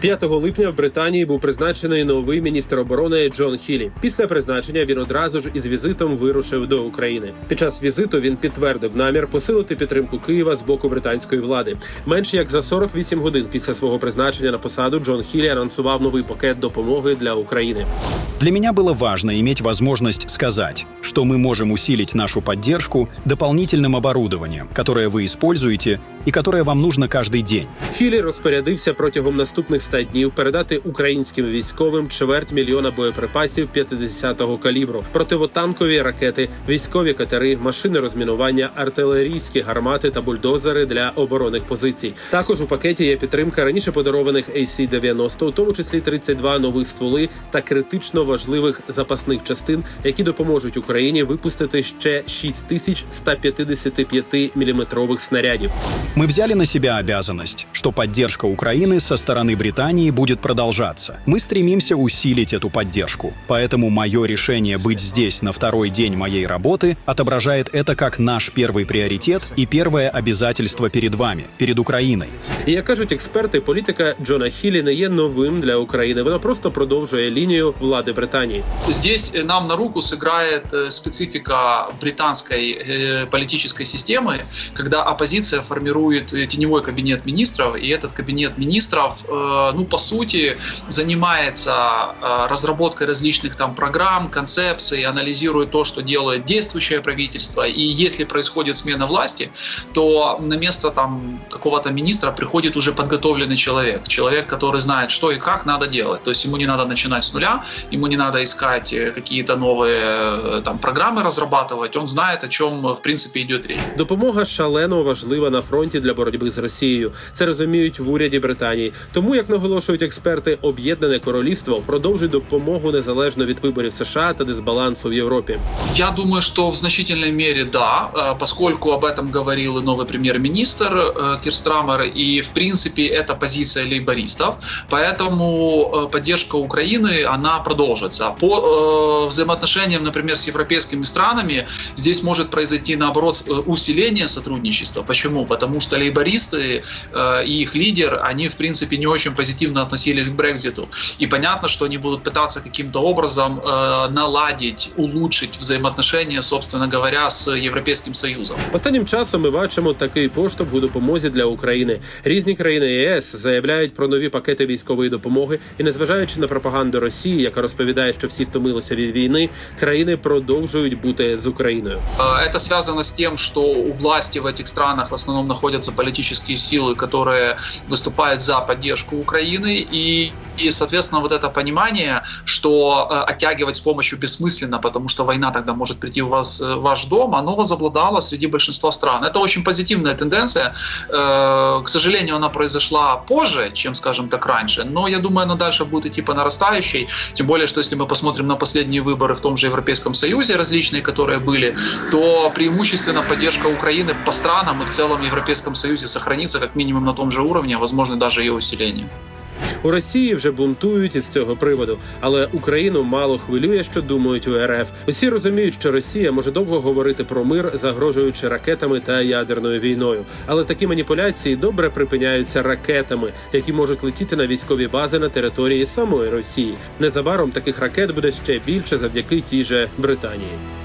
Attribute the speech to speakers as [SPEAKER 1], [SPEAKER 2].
[SPEAKER 1] 5 липня в Британії був призначений новий міністр оборони Джон Хілі. Після призначення він одразу ж із візитом вирушив до України. Під час візиту він підтвердив намір посилити підтримку Києва з боку британської влади. Менш як за 48 годин після свого призначення на посаду Джон Хілі анонсував новий пакет допомоги для України.
[SPEAKER 2] Для меня было важно иметь возможность сказать, что мы можем усилить нашу поддержку дополнительным оборудованием, которое вы используете и которое вам нужно каждый день.
[SPEAKER 1] Хілі розпорядився протягом наступних 100 днів передати українським військовим чверть мільйона боєприпасів 50-го калібру, противотанкові ракети, військові катери, машини розмінування, артилерійські гармати та бульдозери для оборонних позицій. Також у пакеті є підтримка раніше подарованих AC-90, у тому числі 32 нових стволи та критично важливих запасних частин, які допоможуть Україні випустити ще 6155 міліметрових снарядів.
[SPEAKER 2] Мы взяли на себя обязанность, что поддержка Украины со стороны Британии будет продолжаться. Мы стремимся усилить эту поддержку. Поэтому мое решение быть здесь на второй день моей работы отображает это как наш первый приоритет и первое обязательство перед вами, перед Украиной.
[SPEAKER 1] І як кажуть експерти, політика Джона Хілі не є новим для України. Вона просто продовжує лінію влади Британії.
[SPEAKER 3] Здесь э, нам на руку сыграет э, специфика британской э, политической системы, когда оппозиция формирует э, теневой кабинет министров, и этот кабинет министров, э, ну, по сути, занимается э, разработкой различных там программ, концепций, анализирует то, что делает действующее правительство, и если происходит смена власти, то на место там какого-то министра приходит уже подготовленный человек, человек, который знает, что и как надо делать, то есть ему не надо начинать с нуля, ему не надо искать э, какие-то новые э, там программы разрабатывать, он знает, о чем в принципе идет речь.
[SPEAKER 1] Допомога шалено важлива на фронті для боротьби з Росією. Це розуміють в уряді Британії. Тому, як наголошують експерти, об'єднане королівство продовжить допомогу незалежно від виборів США та дисбалансу в Європі.
[SPEAKER 3] Я думаю, что в значительной мере да, э, поскольку об этом говорил и новый премьер-министр э, Кирстрамер, и в принципе это позиция лейбористов, поэтому э, поддержка Украины, она продолжится. По э, взаимоотношениям, например, с европейскими странами, здесь может произойти наоборот с- э, усиление сотрудничества. Почему? Потому что лейбористы э, и их лидер, они в принципе не очень позитивно относились к Брекзиту. И понятно, что они будут пытаться каким-то образом э, наладить, улучшить взаимоотношения, собственно говоря, с Европейским Союзом.
[SPEAKER 1] Останнім часом ми бачимо такий поштовх у допомозі для України. Різні країни ЄС заявляють про нові пакети військової допомоги, і незважаючи на пропаганду Росії, яка розповідає, що всі втомилися від війни, країни продовжують бути з Україною.
[SPEAKER 3] Э, Это связано с тем, что у власти в этих странах в основном находятся политические силы, которые выступают за поддержку Украины, и, и соответственно, вот это понимание, что э, оттягивать с помощью бессмысленно, потому что война тогда может прийти в, вас, э, в ваш дом, оно возобладало среди большинства стран. Это очень позитивная тенденция. Э, К сожалению, она произошла позже, чем, скажем так, раньше, но я думаю, она дальше будет идти по нарастающей, тем более, что если мы посмотрим на последние выборы в том же Европейском Союзе, различные, которые были, то преимущественно поддержка Украины по странам и в целом в Европейском Союзе сохранится как минимум на том же уровне, а возможно даже ее усиление.
[SPEAKER 1] У Росії вже бунтують із цього приводу, але Україну мало хвилює, що думають у РФ. Усі розуміють, що Росія може довго говорити про мир, загрожуючи ракетами та ядерною війною. Але такі маніпуляції добре припиняються ракетами, які можуть летіти на військові бази на території самої Росії. Незабаром таких ракет буде ще більше завдяки тій же Британії.